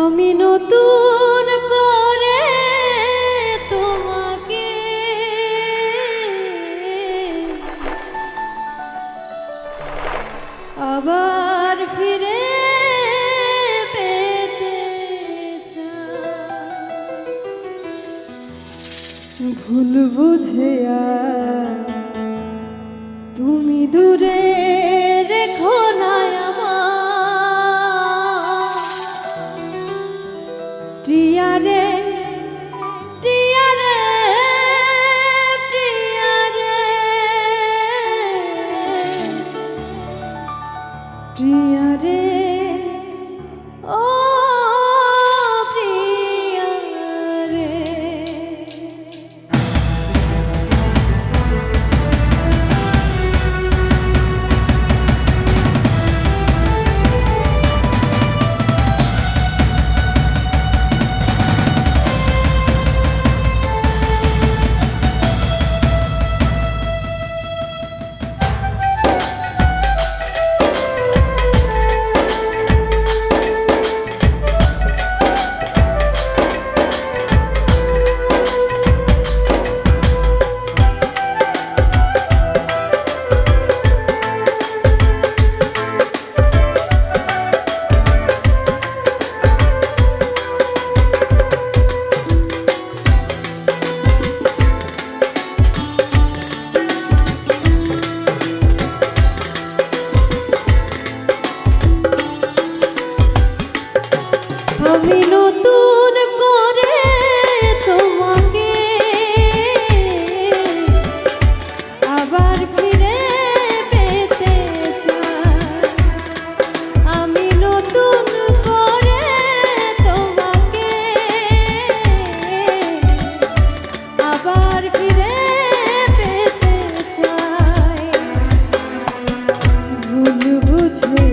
আমি নতুন করে তোমাকে। আবার ফিরে ভুল বুঝে তুমি দূরে রেখো smooth.